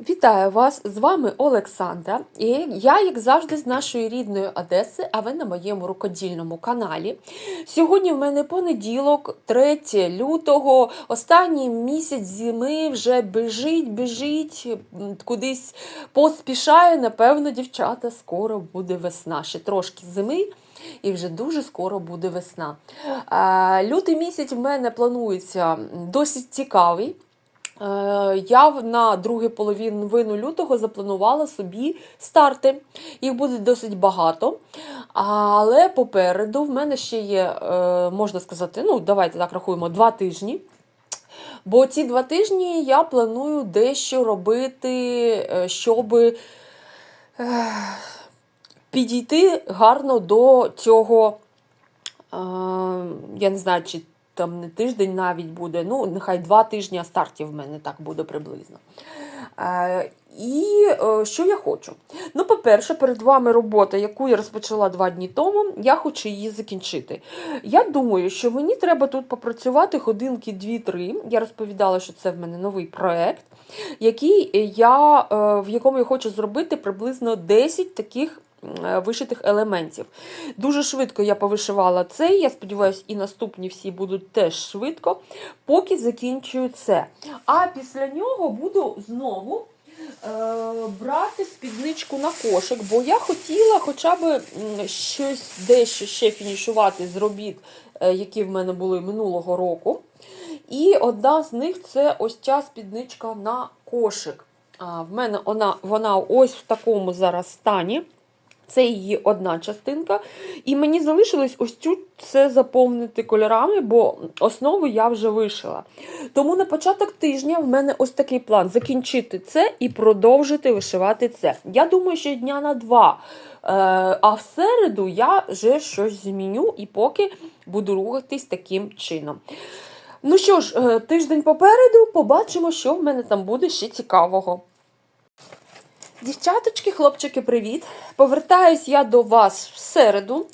Вітаю вас! З вами Олександра. І я, як завжди, з нашої рідної Одеси, а ви на моєму рукодільному каналі. Сьогодні в мене понеділок, 3 лютого. Останній місяць зими вже біжить, біжить, кудись поспішає. Напевно, дівчата, скоро буде весна. Ще трошки зими. І вже дуже скоро буде весна. Лютий місяць в мене планується досить цікавий. Е, Я на другу половину лютого запланувала собі старти. Їх буде досить багато. Але попереду в мене ще є, е, можна сказати, ну давайте так рахуємо, два тижні. Бо ці два тижні я планую дещо робити, е, щоб підійти гарно до цього. Я не знаю, чи там не тиждень навіть буде, ну, нехай два тижні стартів в мене так буде приблизно. Е, І е, що я хочу? Ну, по-перше, перед вами робота, яку я розпочала два дні тому, я хочу її закінчити. Я думаю, що мені треба тут попрацювати годинки 2-3. Я розповідала, що це в мене новий проект, який я, е, в якому я хочу зробити приблизно 10 таких вишитих елементів. Дуже швидко я повишивала цей. Я сподіваюся, і наступні всі будуть теж швидко, поки закінчую це. А після нього буду знову. е, Брати спідничку на кошик, бо я хотіла хоча б щось дещо ще фінішувати з робіт, е, які в мене були минулого року. І одна з них це ось ця спідничка на кошик. В мене вона, вона ось в такому зараз стані. Це її одна частинка. І мені залишилось ось цю це заповнити кольорами, бо основу я вже вишила. Тому на початок тижня в мене ось такий план: закінчити це і продовжити вишивати це. Я думаю, що дня на два. Е, А в середу я вже щось зміню і поки буду рухатись таким чином. Ну що ж, е, тиждень попереду, побачимо, що в мене там буде ще цікавого. Дівчаточки, хлопчики, привіт! Повертаюсь я до вас в середу.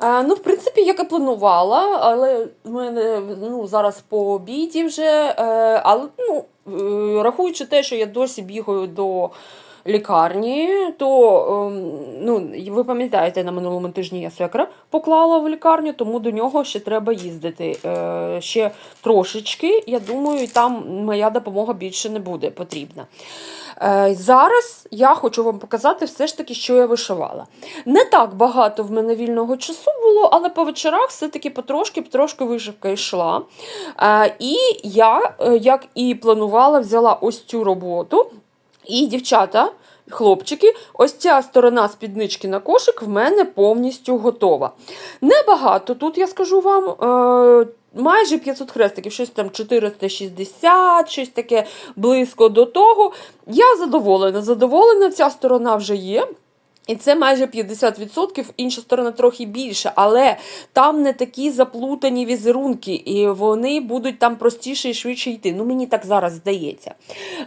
Ну, в принципі, як і планувала, але в мене ну, зараз по обіді вже. Е, але ну, е, рахуючи те, що я досі бігаю до лікарні, то ем, ну, ви пам'ятаєте, на минулому тижні я свекра поклала в лікарню, тому до нього ще треба їздити. Е, ще трошечки, я думаю, там моя допомога більше не буде потрібна. Е, Зараз я хочу вам показати все ж таки, що я вишивала. Не так багато в мене вільного часу було, але по вечорах все-таки потрошки потрошки вишивка йшла. Е, І я, як і планувала, взяла ось цю роботу. І дівчата, хлопчики, ось ця сторона спіднички на кошик в мене повністю готова. Небагато тут, я скажу вам. Е, Майже 500 хрестиків, щось там 460, щось таке близько до того. Я задоволена. Задоволена, ця сторона вже є. І це майже 50%, інша сторона трохи більше, але там не такі заплутані візерунки, і вони будуть там простіше і швидше йти. Ну, мені так зараз здається.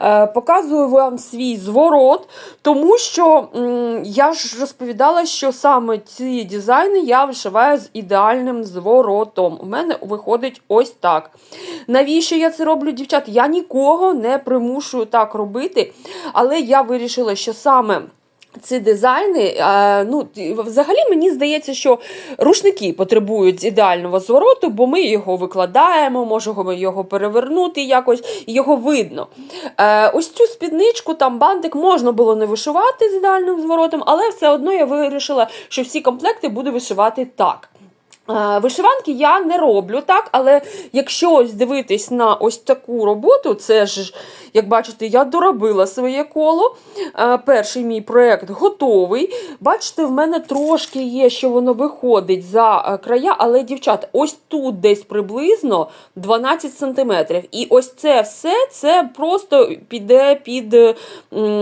Е, показую вам свій зворот, тому що м, я ж розповідала, що саме ці дизайни я вишиваю з ідеальним зворотом. У мене виходить ось так. Навіщо я це роблю, дівчат? Я нікого не примушую так робити, але я вирішила, що саме. Ці дизайни, ну, взагалі мені здається, що рушники потребують ідеального звороту, бо ми його викладаємо, можемо його перевернути якось, його видно. Е, ось цю спідничку, там бантик можна було не вишивати з ідеальним зворотом, але все одно я вирішила, що всі комплекти буду вишивати так. Е, Вишиванки я не роблю так, але якщо ось дивитись на ось таку роботу, це ж, як бачите, я доробила своє коло. Е, Перший мій проєкт готовий. Бачите, в мене трошки є, що воно виходить за е, края, але, дівчат, ось тут десь приблизно 12 см. І ось це все це просто піде під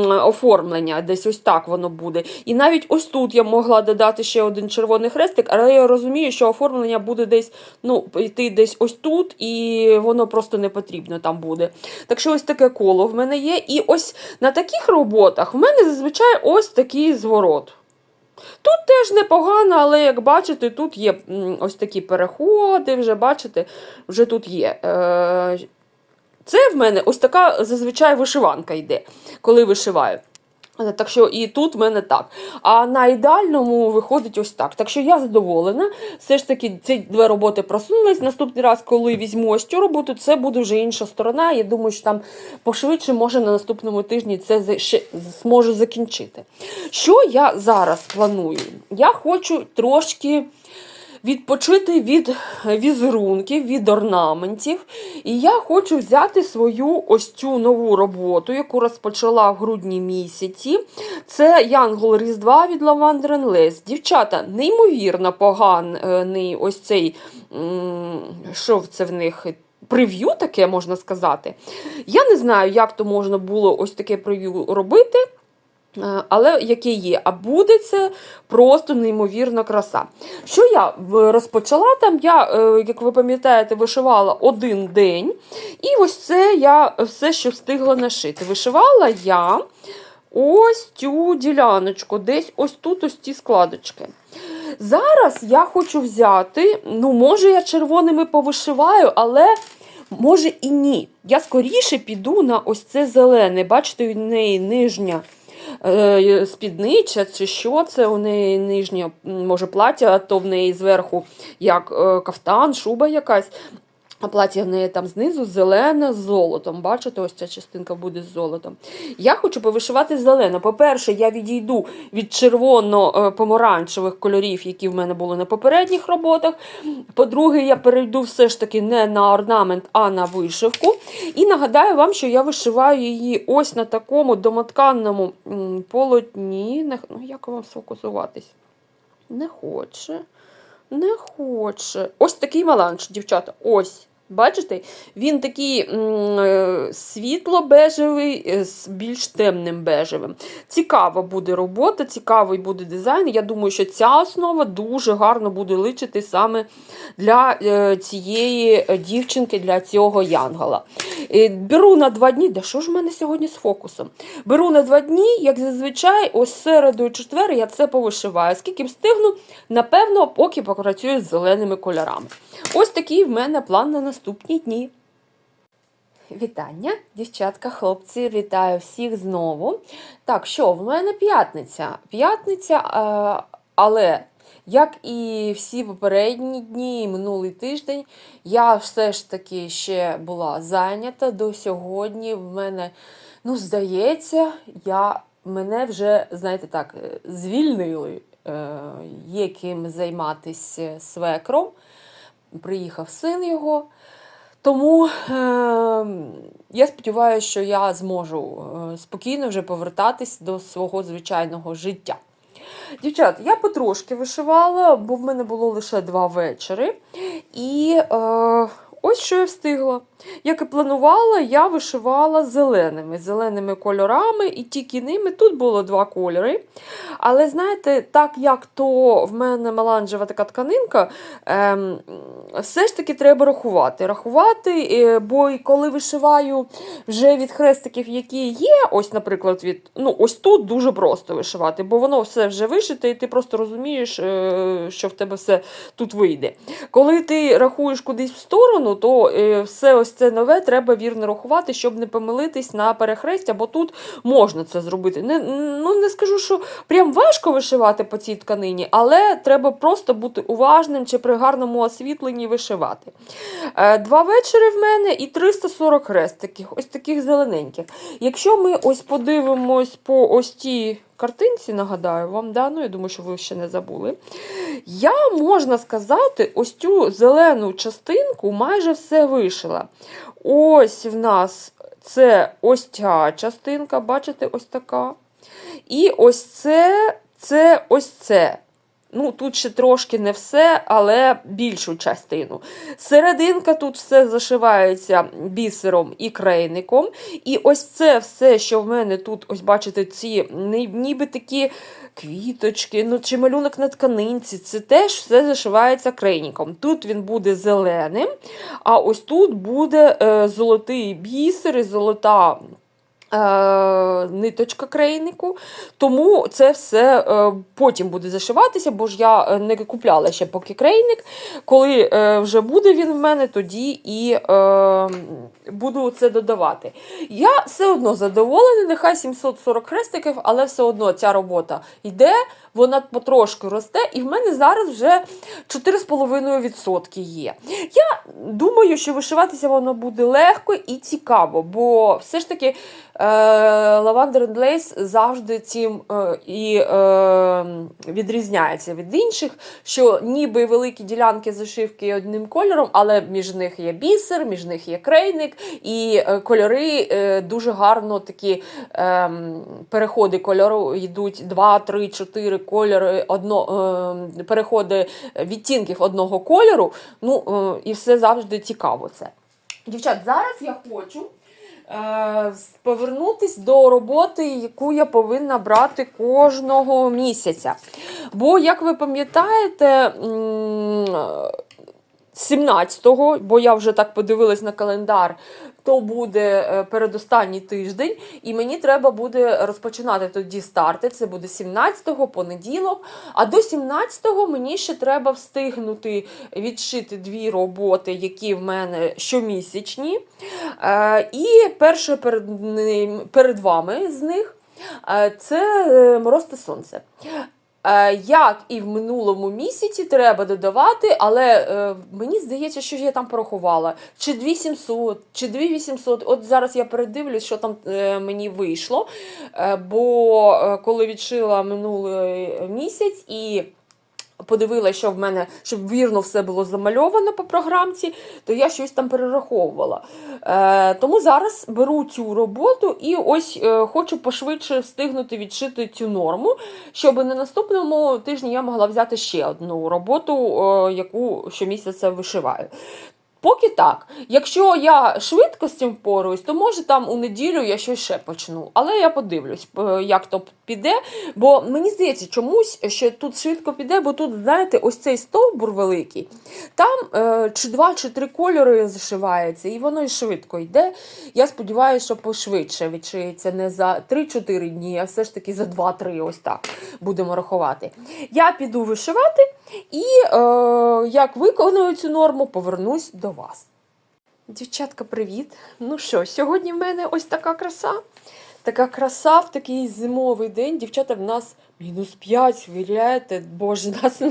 оформлення. Десь ось так воно буде. І навіть ось тут я могла додати ще один червоний хрестик, але я розумію, що оформлення буде десь ну, йти десь ось тут, і воно просто не потрібно там буде. Так що ось таке коло в мене є. І ось на таких роботах в мене зазвичай ось такий зворот. Тут теж непогано, але як бачите, тут є ось такі переходи, вже бачите, вже тут є. Е, Це в мене ось така зазвичай вишиванка йде, коли вишиваю. Так що і тут в мене так. А на ідеальному виходить ось так. Так що я задоволена. Все ж таки, ці дві роботи просунулись. Наступний раз, коли візьму ось цю роботу, це буде вже інша сторона. Я думаю, що там пошвидше, може, на наступному тижні це ще зможу закінчити. Що я зараз планую? Я хочу трошки відпочити від візерунків, від орнаментів. І я хочу взяти свою ось цю нову роботу, яку розпочала в грудні місяці. Це Янгол Різдва від Lavender Les. Дівчата, неймовірно поганий ось цей, що це в них? Прев'ю таке можна сказати. Я не знаю, як то можна було ось таке прев'ю робити. Е, Але яке є, а буде це просто неймовірна краса. Що я розпочала там? Я, е, як ви пам'ятаєте, вишивала один день, і ось це я все, що встигла нашити. Вишивала я ось цю діляночку, десь ось тут ось ці складочки. Зараз я хочу взяти, ну, може, я червоними повишиваю, але може і ні. Я скоріше піду на ось це зелене. Бачите, у неї нижня спіднича, чи що це у неї нижнє, може, плаття, то в неї зверху як е, кафтан, шуба якась. А плаття в неї там знизу зелене з золотом. Бачите, ось ця частинка буде з золотом. Я хочу повишивати зелено. По-перше, я відійду від червоно-помаранчевих кольорів, які в мене були на попередніх роботах. По-друге, я перейду все ж таки не на орнамент, а на вишивку. І нагадаю вам, що я вишиваю її ось на такому домотканному полотні. Ну, як вам сфокусуватись? Не хоче. Не хоче. Ось такий маланж, дівчата. Ось. Бачите? Він такий е, світло-бежевий е, з більш темним бежевим. Цікава буде робота, цікавий буде дизайн. Я думаю, що ця основа дуже гарно буде личити саме для е, цієї дівчинки, для цього янгола. Беру на два дні. Да що ж в мене сьогодні з фокусом? Беру на два дні, як зазвичай, ось середу і четвер я це повишиваю. Скільки встигну, напевно, поки попрацюю з зеленими кольорами. Ось такий в мене план на наступні дні. Вітання, дівчатка, хлопці, вітаю всіх знову. Так, що, в мене п'ятниця. П'ятниця, е, але як і всі попередні дні, минулий тиждень, я все ж таки ще була зайнята до сьогодні. В мене, ну, здається, я, мене вже, знаєте так, е, звільнили. Е, Є ким займатися свекром. Приїхав син його. Тому е, я сподіваюся, що я зможу е, спокійно вже повертатись до свого звичайного життя. Дівчат, я потрошки вишивала, бо в мене було лише два вечори. І е, ось що я встигла. Як і планувала, я вишивала зеленими, зеленими кольорами, і тільки ними тут було два кольори. Але знаєте, так як то в мене меланжева така тканинка, ем, все ж таки треба рахувати. Рахувати, е, бо і коли вишиваю вже від хрестиків, які є, ось, наприклад, від ну, ось тут дуже просто вишивати, бо воно все вже вишите, і ти просто розумієш, е, що в тебе все тут вийде. Коли ти рахуєш кудись в сторону, то е, все ось це нове треба вірно рахувати, щоб не помилитись на перехрестя, бо тут можна це зробити. Не, ну, не скажу, що прям важко вишивати по цій тканині, але треба просто бути уважним чи при гарному освітленні вишивати. Е, Два вечори в мене і 340 хрестиків, ось таких зелененьких. Якщо ми ось подивимось по ось цій картинці, нагадаю вам, да? ну, я думаю, що ви ще не забули. Я, можна сказати, ось цю зелену частинку майже все вишила. Ось в нас це ось ця частинка, бачите, ось така. І ось це, це ось це. Ну, тут ще трошки не все, але більшу частину. Серединка тут все зашивається бісером і крейником. І ось це все, що в мене тут, ось бачите, ці ніби такі квіточки, ну чи малюнок на тканинці, це теж все зашивається крейником. Тут він буде зеленим, а ось тут буде е, золотий бісер і золота ниточка крейнику, тому це все е, потім буде зашиватися, бо ж я е, не купляла ще поки крейник. Коли е, вже буде він в мене, тоді і е, буду це додавати. Я все одно задоволена, нехай 740 хрестиків, але все одно ця робота йде, вона потрошку росте, і в мене зараз вже 4,5% є. Я думаю, що вишиватися воно буде легко і цікаво, бо все ж таки е, Lavender and Lace завжди цим е, і е, відрізняється від інших, що ніби великі ділянки зашивки одним кольором, але між них є бісер, між них є крейник, і е, кольори е, дуже гарно такі е, переходи кольору йдуть 2, 3, 4 кольори, одно, е, переходи відтінків одного кольору. Ну, е, і все завжди цікаво це. Дівчат, зараз я хочу е, повернутись до роботи, яку я повинна брати кожного місяця. Бо, як ви пам'ятаєте, м, 17-го, бо я вже так подивилась на календар, то буде е, передостанній тиждень, і мені треба буде розпочинати тоді старти. Це буде 17-го, понеділок. А до 17-го мені ще треба встигнути відшити дві роботи, які в мене щомісячні. Е, І перше перед, перед вами з них е, це мороз та сонце. Е, Як і в минулому місяці треба додавати, але е, мені здається, що я там порахувала. Чи 2700, чи 2800. От зараз я передивлюсь, що там е, мені вийшло. Бо коли відшила минулий місяць і подивилася, що в мене, щоб вірно все було замальовано по програмці, то я щось там перераховувала. Е, тому зараз беру цю роботу і ось е, хочу пошвидше встигнути відшити цю норму, щоб на наступному тижні я могла взяти ще одну роботу, е, яку щомісяця вишиваю. Поки так. Якщо я швидко з цим впораюсь, то може там у неділю я щось ще почну. Але я подивлюсь, е, як то піде. Бо мені здається, чомусь, що тут швидко піде, бо тут, знаєте, ось цей стовбур великий, там е, чи два, чи три кольори зашивається, і воно і швидко йде. Я сподіваюся, що пошвидше відшиється не за 3-4 дні, а все ж таки за 2-3, ось так будемо рахувати. Я піду вишивати і е, як виконую цю норму, повернусь до вас. Дівчатка, привіт! Ну що, сьогодні в мене ось така краса. Така краса в такий зимовий день. Дівчата, в нас мінус 5, віряєте? Боже, нас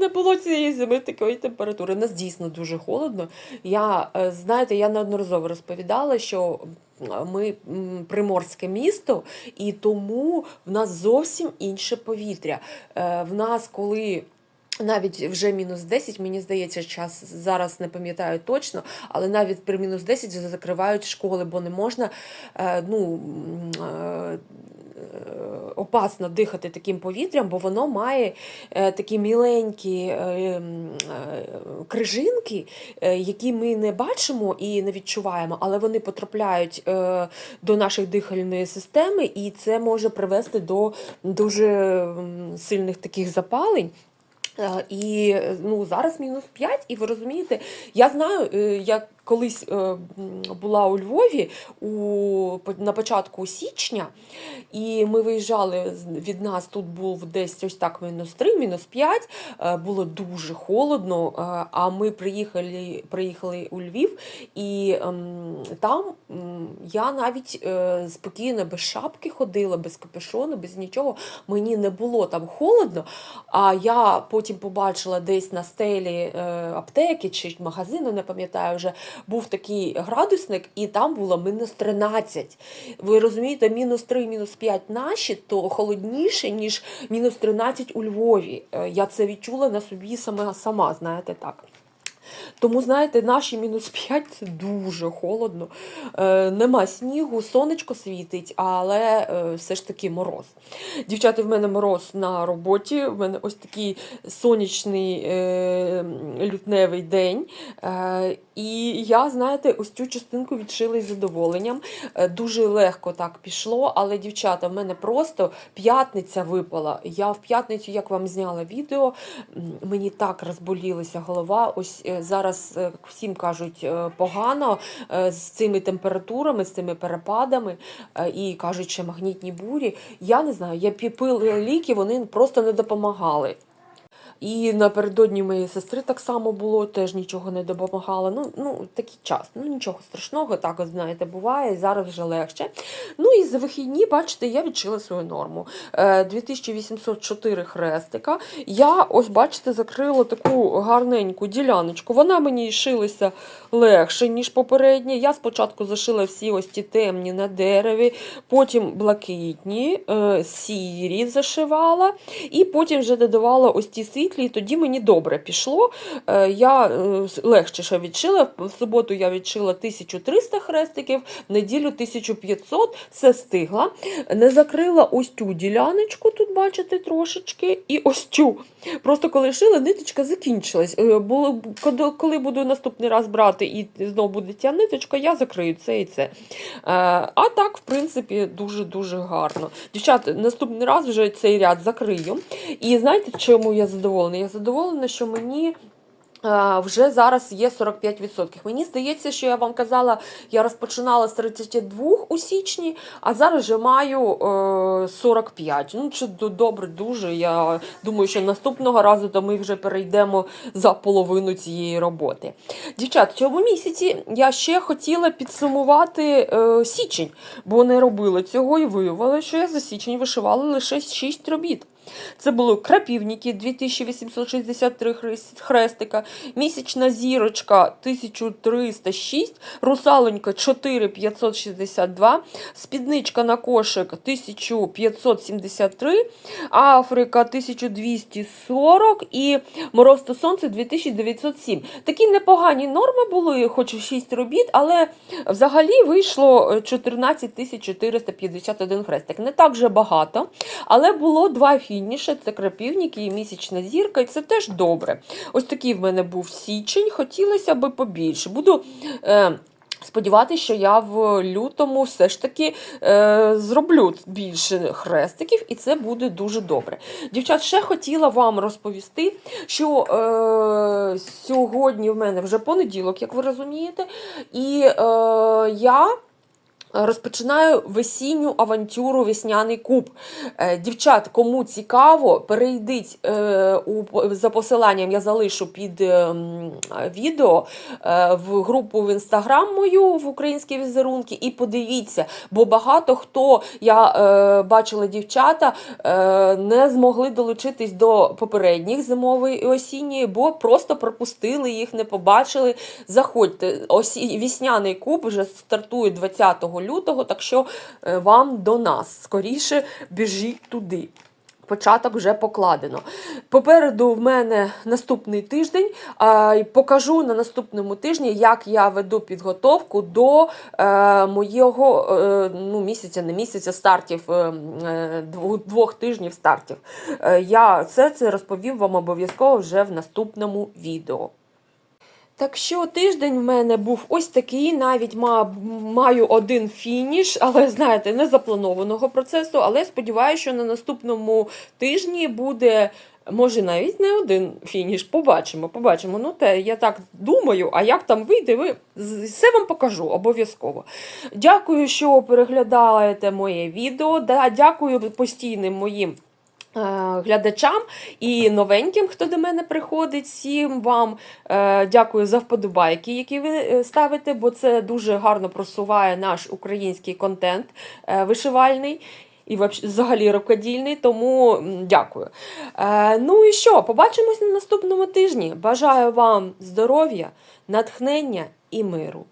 не було цієї зими такої температури. Нас дійсно дуже холодно. Я, е, знаєте, я неодноразово розповідала, що ми приморське місто, і тому в нас зовсім інше повітря. Е, В нас, коли навіть вже мінус 10, мені здається, час зараз не пам'ятаю точно, але навіть при мінус 10 закривають школи, бо не можна е, ну, е, опасно дихати таким повітрям, бо воно має е, такі міленькі крижинки, які ми не бачимо і не відчуваємо, але вони потрапляють до нашої дихальної системи, і це може привести до дуже сильних таких запалень. Е, І ну, зараз мінус 5, і ви розумієте, я знаю, е, я колись е, була у Львові у, на початку січня, і ми виїжджали від нас. Тут був десь ось так мінус 3, мінус 5, е, було дуже холодно. е, А ми приїхали, приїхали у Львів, і ем, там я навіть спокійно без шапки ходила, без капюшону, без нічого. Мені не було там холодно. А я потім побачила десь на стелі аптеки чи магазину, не пам'ятаю вже, був такий градусник, і там було мінус 13. Ви розумієте, мінус 3, мінус 5 наші, то холодніше, ніж мінус 13 у Львові. Е, Я це відчула на собі сама, сама знаєте так. Тому, знаєте, наші мінус 5 це дуже холодно. Е, нема снігу, сонечко світить, але е, все ж таки мороз. Дівчата, в мене мороз на роботі. В мене ось такий сонячний е, лютневий день. Е, і я, знаєте, ось цю частинку відшила із задоволенням. Е, дуже легко так пішло, але, дівчата, в мене просто п'ятниця випала. Я в п'ятницю, як вам зняла відео, мені так розболілася голова. Ось е, зараз е, всім кажуть е, погано е, з цими температурами, з цими перепадами, і кажуть, що магнітні бурі. Я не знаю, я піпила ліки, вони просто не допомагали. І напередодні моєї сестри так само було, теж нічого не допомагало. Ну, ну такий час. Ну нічого страшного, так от знаєте, буває. Зараз вже легше. Ну і за вихідні, бачите, я відчила свою норму. Е, 2804 хрестика. Я ось, бачите, закрила таку гарненьку діляночку. Вона мені шилася легше, ніж попередня. Я спочатку зашила всі ось ті темні на дереві, потім блакитні, е, сірі зашивала, і потім вже додавала ось ті світлі, і тоді мені добре пішло. Е, Я е, легше ще відшила. В суботу я відшила 1300 хрестиків, в неділю 1500, все стигла. Не закрила ось цю діляночку, тут бачите трошечки, і ось цю. Просто коли шила, ниточка закінчилась. Е, коли- буду наступний раз брати і знову буде ця ниточка, я закрию це і це. А так, в принципі, дуже-дуже гарно. Дівчата, наступний раз вже цей ряд закрию. І знаєте, чому я задоволена? Я задоволена, що мені. е, Вже зараз є 45%. Мені здається, що я вам казала, я розпочинала з 32 у січні, а зараз вже маю е, 45. Ну, це добре, дуже. Я думаю, що наступного разу то ми вже перейдемо за половину цієї роботи. Дівчат, цьому місяці я ще хотіла підсумувати е, січень, бо не робила цього і виявила, що я за січень вишивала лише 6 робіт. Це були крапівники 2863 хрестика, місячна зірочка 1306, русалонька 4562, спідничка на кошик 1573, Африка 1240 і Мороз та сонце 2907. Такі непогані норми були, хоч і 6 робіт, але взагалі вийшло е, 14 451 хрестик. Не так же багато, але було два фініші: це крапівники і місячна зірка, і це теж добре. Ось такий в мене був січень, хотілося би побільше. Буду. Е, Сподіватися, що я в лютому все ж таки е, зроблю більше хрестиків, і це буде дуже добре. Дівчат, ще хотіла вам розповісти, що е, сьогодні в мене вже понеділок, як ви розумієте, і е, я. Розпочинаю весінню авантюру Весняний куб. Е, Дівчат, кому цікаво, перейдіть е, за посиланням, я залишу під е, відео е, в групу в інстаграм мою в українські візерунки і подивіться, бо багато хто я бачила дівчата не змогли долучитись до попередніх зимової і осінньої, бо просто пропустили їх, не побачили. Заходьте, осі... вісняний куб вже стартує 20 лютого, так що е, вам до нас скоріше біжіть туди. Початок вже покладено. Попереду в мене наступний тиждень. Покажу на наступному тижні, як я веду підготовку до е, моєго е, ну, місяця, не місяця стартів, двох, тижнів стартів. Я все це розповім вам обов'язково вже в наступному відео. Так що тиждень в мене був ось такий, навіть ма- маю один фініш, але знаєте, не запланованого процесу. Але сподіваюся, що на наступному тижні буде. Може, навіть не один фініш. Побачимо, побачимо. Ну, те, я так думаю, а як там вийде, ви все вам покажу обов'язково. Дякую, що переглядаєте моє відео. Дякую постійним моїм. Е, Глядачам і новеньким, хто до мене приходить, всім вам е, дякую за вподобайки, які ви е, ставите, бо це дуже гарно просуває наш український контент вишивальний. І взагалі рукодільний, тому дякую. Ну і що? Побачимось на наступному тижні. Бажаю вам здоров'я, натхнення і миру.